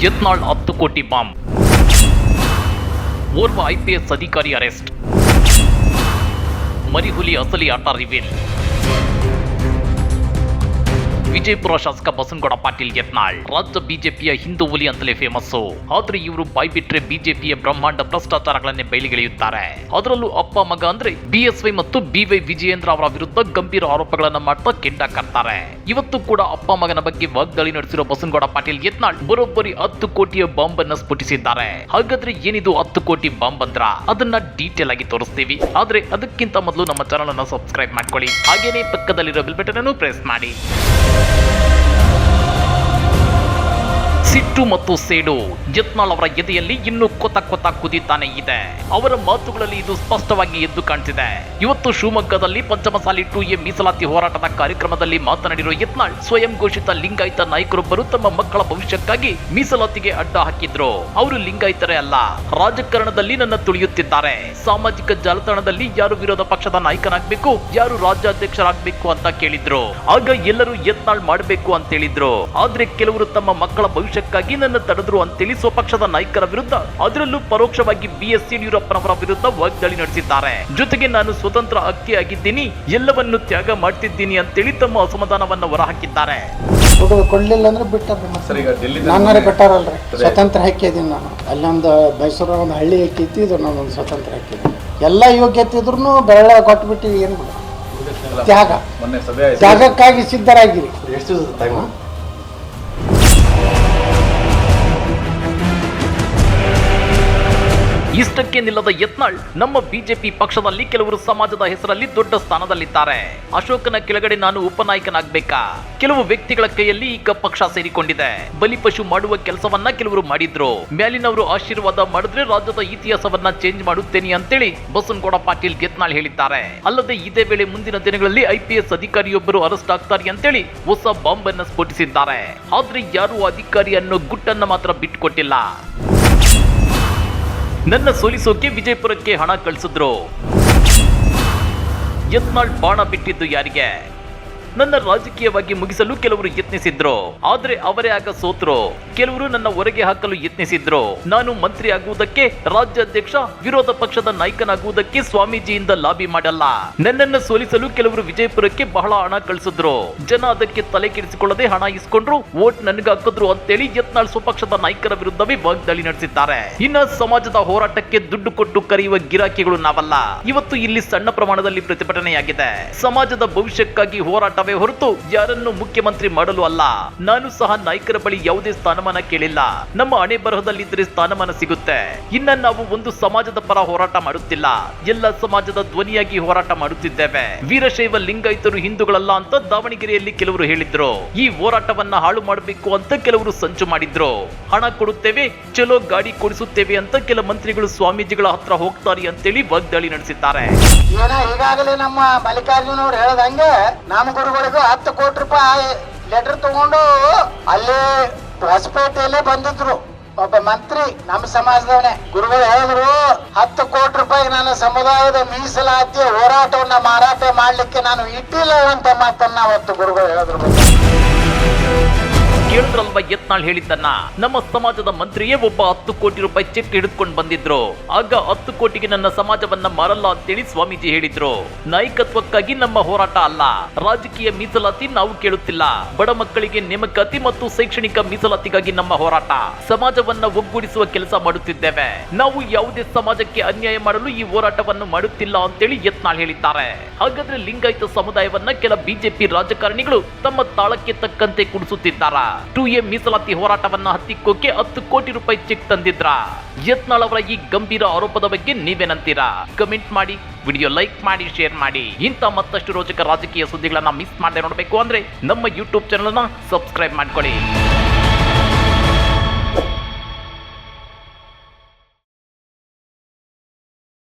ಯತ್ನಾಳ್ ಹತ್ತು ಕೋಟಿ ಬಾಂಬ್ ಓರ್ವ ಐಪಿಎಸ್ ಅಧಿಕಾರಿ ಅರೆಸ್ಟ್ ಮರಿಹುಲಿ ಅಸಲಿ ಆಟ ರಿವೀಲ್ ವಿಜಯಪುರ ಶಾಸಕ ಬಸನಗೌಡ ಪಾಟೀಲ್ ಯತ್ನಾಳ್. ರಾಜ್ಯ ಬಿಜೆಪಿಯ ಹಿಂದೂ ಹುಲಿ ಅಂತಲೇ ಫೇಮಸ್ಸು ಆದ್ರೆ ಇವರು ಬಾಯ್ ಬಿಟ್ರೆ ಬಿಜೆಪಿಯ ಬ್ರಹ್ಮಾಂಡ ಭ್ರಷ್ಟಾಚಾರಗಳನ್ನೇ ಬಯಲಿಗೆಳೆಯುತ್ತಾರೆ. ಅದರಲ್ಲೂ ಅಪ್ಪ ಮಗ ಅಂದ್ರೆ ಬಿಎಸ್ವೈ ಮತ್ತು ಬಿವೈ ವಿಜಯೇಂದ್ರ ಅವರ ವಿರುದ್ಧ ಗಂಭೀರ ಆರೋಪಗಳನ್ನ ಮಾಡ್ತಾ ಕೆಂಡ ಕರ್ತಾರೆ ಇವತ್ತು ಕೂಡ ಅಪ್ಪ ಮಗನ ಬಗ್ಗೆ ವಾಗ್ದಾಳಿ ನಡೆಸಿರೋ ಬಸನಗೌಡ ಪಾಟೀಲ್ ಯತ್ನಾಳ್ ಬರೋಬ್ಬರಿ ಹತ್ತು ಕೋಟಿಯ ಬಾಂಬ್ ಅನ್ನ ಸ್ಫೋಟಿಸಿದ್ದಾರೆ. ಹಾಗಾದ್ರೆ ಏನಿದು ಹತ್ತು ಕೋಟಿ ಬಾಂಬ್ ಅಂದ್ರ? ಅದನ್ನ ಡೀಟೇಲ್ ಆಗಿ ತೋರಿಸ್ತೀವಿ. ಆದ್ರೆ ಅದಕ್ಕಿಂತ ಮೊದಲು ನಮ್ಮ ಚಾನಲ್ ಅನ್ನ ಸಬ್ಸ್ಕ್ರೈಬ್ ಮಾಡ್ಕೊಳ್ಳಿ. ಹಾಗೇನೇ ಪಕ್ಕದಲ್ಲಿರೋ ಬಿಲ್ ಬಟನ್ ಅನ್ನು ಪ್ರೆಸ್ ಮಾಡಿ. ಸಿಟ್ಟು ಮತ್ತು ಸೇಡು. ಜತ್ನಾಳ್ ಅವರ ಎದೆಯಲ್ಲಿ ಇನ್ನೂ ಕೊತ ಕೊತ ಕುದೀತಾನೆ ಇದೆ. ಅವರ ಮಾತುಗಳಲ್ಲಿ ಇದು ಸ್ಪಷ್ಟವಾಗಿ ಎದ್ದು ಕಾಣ್ತಿದೆ. ಇವತ್ತು ಶಿವಮೊಗ್ಗದಲ್ಲಿ ಪಂಚಮಸಾಲಿ ಟು ಎ ಮೀಸಲಾತಿ ಹೋರಾಟದ ಕಾರ್ಯಕ್ರಮದಲ್ಲಿ ಮಾತನಾಡಿರುವ ಯತ್ನಾಳ್ ಸ್ವಯಂ ಘೋಷಿತ ಲಿಂಗಾಯತ ನಾಯಕರೊಬ್ಬರು ತಮ್ಮ ಮಕ್ಕಳ ಭವಿಷ್ಯಕ್ಕಾಗಿ ಮೀಸಲಾತಿಗೆ ಅಡ್ಡ ಹಾಕಿದ್ರು. ಅವರು ಲಿಂಗಾಯತರೇ ಅಲ್ಲ, ರಾಜಕಾರಣದಲ್ಲಿ ನನ್ನ ತುಳಿಯುತ್ತಿದ್ದಾರೆ. ಸಾಮಾಜಿಕ ಜಾಲತಾಣದಲ್ಲಿ ಯಾರು ವಿರೋಧ ಪಕ್ಷದ ನಾಯಕನಾಗಬೇಕು, ಯಾರು ರಾಜ್ಯಾಧ್ಯಕ್ಷರಾಗಬೇಕು ಅಂತ ಕೇಳಿದ್ರು. ಆಗ ಎಲ್ಲರೂ ಯತ್ನಾಳ್ ಮಾಡಬೇಕು ಅಂತ ಹೇಳಿದ್ರು. ಆದ್ರೆ ಕೆಲವರು ತಮ್ಮ ಮಕ್ಕಳ ಭವಿಷ್ಯಕ್ಕಾಗಿ ನನ್ನ ತಡೆದ್ರು ಅಂತೇಳಿ ಸ್ವಪಕ್ಷದ ನಾಯಕರ ವಿರುದ್ಧ ಅದರಲ್ಲೂ ಪರೋಕ್ಷವಾಗಿ ಬಿ ಎಸ್ ಯಡಿಯೂರಪ್ಪನವರ ವಿರುದ್ಧ ವಾಗ್ದಾಳಿ ನಡೆಸಿದ್ದಾರೆ. ಜೊತೆಗೆ ನಾನು ಸ್ವತಂತ್ರ ಅಕ್ಕಿ ಆಗಿದ್ದೀನಿ ಎಲ್ಲವನ್ನು ತ್ಯಾಗ ಮಾಡ್ತಿದ್ದೀನಿ ಅಂತೇಳಿ ತಮ್ಮ ಅಸಮಾಧಾನವನ್ನು ಹೊರಹಾಕಿದ್ದಾರೆ. ಕೊಡ್ಲಿಲ್ಲ ಅಂದ್ರೆ ಬಿಟ್ಟಾರ ಬಿಟ್ಟಾರಲ್ರಿ. ಸ್ವತಂತ್ರ ಹಾಕಿದ್ದೀನಿ ನಾನು. ಅಲ್ಲೊಂದು ಮೈಸೂರ ಒಂದು ಹಳ್ಳಿ ಹಾಕಿತ್ತು ಇದು ನಾನೊಂದು ಸ್ವತಂತ್ರ ಹಾಕಿದ್ದೀನಿ ಎಲ್ಲ ಯೋಗ್ಯತೆ ಇದ್ರು ಬೆರಳ ಕೊಟ್ಬಿಟ್ಟು ಏನು ಬಿಡ ತ್ಯಾಗ. ಮೊನ್ನೆ ಸಭೆ ಆಯ್ತು. ತ್ಯಾಗಕ್ಕಾಗಿ ಸಿದ್ಧರಾಗಿರಿ. ಎಷ್ಟು ಇಷ್ಟಕ್ಕೆ ನಿಲ್ಲದ ಯತ್ನಾಳ್ ನಮ್ಮ ಬಿಜೆಪಿ ಪಕ್ಷದಲ್ಲಿ ಕೆಲವರು ಸಮಾಜದ ಹೆಸರಲ್ಲಿ ದೊಡ್ಡ ಸ್ಥಾನದಲ್ಲಿದ್ದಾರೆ. ಅಶೋಕನ ಕೆಳಗಡೆ ನಾನು ಉಪನಾಯಕನಾಗಬೇಕಾ? ಕೆಲವು ವ್ಯಕ್ತಿಗಳ ಕೈಯಲ್ಲಿ ಈಗ ಪಕ್ಷ ಸೇರಿಕೊಂಡಿದೆ. ಬಲಿಪಶು ಮಾಡುವ ಕೆಲಸವನ್ನ ಕೆಲವರು ಮಾಡಿದ್ರು. ಮ್ಯಾಲಿನವರು ಆಶೀರ್ವಾದ ಮಾಡಿದ್ರೆ ರಾಜ್ಯದ ಇತಿಹಾಸವನ್ನ ಚೇಂಜ್ ಮಾಡುತ್ತೇನೆ ಅಂತೇಳಿ ಬಸನಗೌಡ ಪಾಟೀಲ್ ಯತ್ನಾಳ್ ಹೇಳಿದ್ದಾರೆ. ಅಲ್ಲದೆ ಇದೇ ವೇಳೆ ಮುಂದಿನ ದಿನಗಳಲ್ಲಿ ಐಪಿಎಸ್ ಅಧಿಕಾರಿಯೊಬ್ಬರು ಅರೆಸ್ಟ್ ಆಗ್ತಾರೆ ಅಂತೇಳಿ ಹೊಸ ಬಾಂಬ್ ಅನ್ನ ಸ್ಫೋಟಿಸಿದ್ದಾರೆ. ಆದ್ರೆ ಯಾರು ಅಧಿಕಾರಿ ಅನ್ನೋ ಗುಟ್ಟನ್ನ ಮಾತ್ರ ಬಿಟ್ಟುಕೊಟ್ಟಿಲ್ಲ. ನನ್ನ ಸೋಲಿಸೋಕೆ ವಿಜಯಪುರಕ್ಕೆ ಹಣ ಕಳಿಸಿದ್ರು. ಯತ್ನಾಳ್ ಬಾಣ ಬಿಟ್ಟಿದ್ದು ಯಾರಿಗೆ? ನನ್ನ ರಾಜಕೀಯವಾಗಿ ಮುಗಿಸಲು ಕೆಲವರು ಯತ್ನಿಸಿದ್ರು. ಆದ್ರೆ ಅವರೇ ಆಗ ಸೋತ್ರು. ಕೆಲವರು ನನ್ನ ಹೊರಗೆ ಹಾಕಲು ಯತ್ನಿಸಿದ್ರು. ನಾನು ಮಂತ್ರಿ ಆಗುವುದಕ್ಕೆ ರಾಜ್ಯಾಧ್ಯಕ್ಷ, ವಿರೋಧ ಪಕ್ಷದ ನಾಯಕನಾಗುವುದಕ್ಕೆ ಸ್ವಾಮೀಜಿಯಿಂದ ಲಾಬಿ ಮಾಡಲ್ಲ. ನನ್ನನ್ನು ಸೋಲಿಸಲು ಕೆಲವರು ವಿಜಯಪುರಕ್ಕೆ ಬಹಳ ಹಣ ಕಳಿಸಿದ್ರು. ಜನ ಅದಕ್ಕೆ ತಲೆ ಕೆಡಿಸಿಕೊಳ್ಳದೆ ಹಣ ಇಸ್ಕೊಂಡ್ರು. ವೋಟ್ ನನಗೆ ಹಾಕಿದ್ರು ಅಂತೇಳಿ ಯತ್ನಾಳ್ ಸ್ವಪಕ್ಷದ ನಾಯಕರ ವಿರುದ್ಧವೇ ವಾಗ್ದಾಳಿ ನಡೆಸಿದ್ದಾರೆ. ಇನ್ನ ಸಮಾಜದ ಹೋರಾಟಕ್ಕೆ ದುಡ್ಡು ಕೊಟ್ಟು ಕರೆಯುವ ಗಿರಾಕಿಗಳು ನಾವಲ್ಲ. ಇವತ್ತು ಇಲ್ಲಿ ಸಣ್ಣ ಪ್ರಮಾಣದಲ್ಲಿ ಪ್ರತಿಭಟನೆಯಾಗಿದೆ. ಸಮಾಜದ ಭವಿಷ್ಯಕ್ಕಾಗಿ ಹೋರಾಟವೇ ಹೊರತು ಯಾರನ್ನು ಮುಖ್ಯಮಂತ್ರಿ ಮಾಡಲು ಅಲ್ಲ. ನಾನು ಸಹ ನಾಯಕರ ಬಳಿ ಯಾವುದೇ ಸ್ಥಾನಮಾನ ಕೇಳಿಲ್ಲ. ನಮ್ಮ ಹಣೆ ಬರಹದಲ್ಲಿದ್ದರೆ ಸ್ಥಾನಮಾನ ಸಿಗುತ್ತೆ. ಇನ್ನ ನಾವು ಒಂದು ಸಮಾಜದ ಪರ ಹೋರಾಟ ಮಾಡುತ್ತಿಲ್ಲ. ಎಲ್ಲ ಸಮಾಜದ ಧ್ವನಿಯಾಗಿ ಹೋರಾಟ ಮಾಡುತ್ತಿದ್ದೇವೆ. ವೀರಶೈವ ಲಿಂಗಾಯತರು ಹಿಂದೂಗಳಲ್ಲ ಅಂತ ದಾವಣಗೆರೆಯಲ್ಲಿ ಕೆಲವರು ಹೇಳಿದ್ರು. ಈ ಹೋರಾಟವನ್ನ ಹಾಳು ಮಾಡಬೇಕು ಅಂತ ಕೆಲವರು ಸಂಚು ಮಾಡಿದ್ರು. ಹಣ ಕೊಡುತ್ತೇವೆ, ಚಲೋ ಗಾಡಿ ಕೊಡಿಸುತ್ತೇವೆ ಅಂತ ಕೆಲ ಮಂತ್ರಿಗಳು ಸ್ವಾಮೀಜಿಗಳ ಹತ್ರ ಹೋಗ್ತಾರೆ ಅಂತೇಳಿ ವಾಗ್ದಾಳಿ ನಡೆಸಿದ್ದಾರೆ. ಈಗಾಗಲೇ ನಮ್ಮ ಮಲ್ಲಿಕಾರ್ಜುನ ಅವರು ಹೇಳ್ದಂಗೆ ಗುರುಗಳಿಗೂ ಹತ್ತು ಕೋಟಿ ರೂಪಾಯಿ ಲೆಟರ್ ತಗೊಂಡು ಅಲ್ಲಿ ಹೊಸಪೇಟೆಯಲ್ಲೇ ಬಂದಿದ್ರು. ಒಬ್ಬ ಮಂತ್ರಿ ನಮ್ಮ ಸಮಾಜದವನೇ. ಗುರುಗಳು ಹೇಳಿದ್ರು, ಹತ್ತು ಕೋಟಿ ರೂಪಾಯಿ ನನ್ನ ಸಮುದಾಯದ ಮೀಸಲಾತಿಯ ಹೋರಾಟವನ್ನ ಮಾರಾಟ ಮಾಡ್ಲಿಕ್ಕೆ ನಾನು ಇಟ್ಟಿಲ್ಲ ಅಂತ ಮಾತನ್ನ ಅವತ್ತು ಗುರುಗಳು ಹೇಳಿದ್ರು. ಕೇಳಿದ್ರಲ್ವ ಯತ್ನಾಳ್ ಹೇಳಿದ್ದನ್ನ? ನಮ್ಮ ಸಮಾಜದ ಮಂತ್ರಿಯೇ ಒಬ್ಬ ಹತ್ತು ಕೋಟಿ ರೂಪಾಯಿ ಚೆಕ್ ಹಿಡಿದುಕೊಂಡು ಬಂದಿದ್ರು. ಆಗ ಹತ್ತು ಕೋಟಿಗೆ ನನ್ನ ಸಮಾಜವನ್ನ ಮಾರಲ್ಲ ಅಂತೇಳಿ ಸ್ವಾಮೀಜಿ ಹೇಳಿದ್ರು. ನಾಯಕತ್ವಕ್ಕಾಗಿ ನಮ್ಮ ಹೋರಾಟ ಅಲ್ಲ. ರಾಜಕೀಯ ಮೀಸಲಾತಿ ನಾವು ಕೇಳುತ್ತಿಲ್ಲ. ಬಡ ಮಕ್ಕಳಿಗೆ ನೇಮಕಾತಿ ಮತ್ತು ಶೈಕ್ಷಣಿಕ ಮೀಸಲಾತಿಗಾಗಿ ನಮ್ಮ ಹೋರಾಟ. ಸಮಾಜವನ್ನ ಒಗ್ಗೂಡಿಸುವ ಕೆಲಸ ಮಾಡುತ್ತಿದ್ದೇವೆ. ನಾವು ಯಾವುದೇ ಸಮಾಜಕ್ಕೆ ಅನ್ಯಾಯ ಮಾಡಲು ಈ ಹೋರಾಟವನ್ನು ಮಾಡುತ್ತಿಲ್ಲ ಅಂತೇಳಿ ಯತ್ನಾಳ್ ಹೇಳಿದ್ದಾರೆ. ಹಾಗಾದ್ರೆ ಲಿಂಗಾಯತ ಸಮುದಾಯವನ್ನ ಕೆಲ ಬಿಜೆಪಿ ರಾಜಕಾರಣಿಗಳು ತಮ್ಮ ತಾಳಕ್ಕೆ ತಕ್ಕಂತೆ ಕುಡಿಸುತ್ತಿದ್ದಾರ? ಟು ಎ ಮೀಸಲಾತಿ ಹೋರಾಟವನ್ನ ಹತ್ತಿಕ್ಕೋಕೆ ಹತ್ತು ಕೋಟಿ ರೂಪಾಯಿ ಚೆಕ್ ತಂದಿದ್ರ. ಯತ್ನಾಳ್ ಅವರ ಈ ಗಂಭೀರ ಆರೋಪದ ಬಗ್ಗೆ ನೀವೇನಂತೀರಾ ಕಮೆಂಟ್ ಮಾಡಿ ವಿಡಿಯೋ ಲೈಕ್ ಮಾಡಿ ಶೇರ್ ಮಾಡಿ. ಇಂಥ ಮತ್ತಷ್ಟು ರೋಚಕ ರಾಜಕೀಯ ಸುದ್ದಿಗಳನ್ನ ಮಿಸ್ ಮಾಡದೆ ನೋಡಬೇಕು ಅಂದ್ರೆ ನಮ್ಮ ಯೂಟ್ಯೂಬ್ ಚಾನಲ್ ಸಬ್ಸ್ಕ್ರೈಬ್ ಮಾಡ್ಕೊಳ್ಳಿ.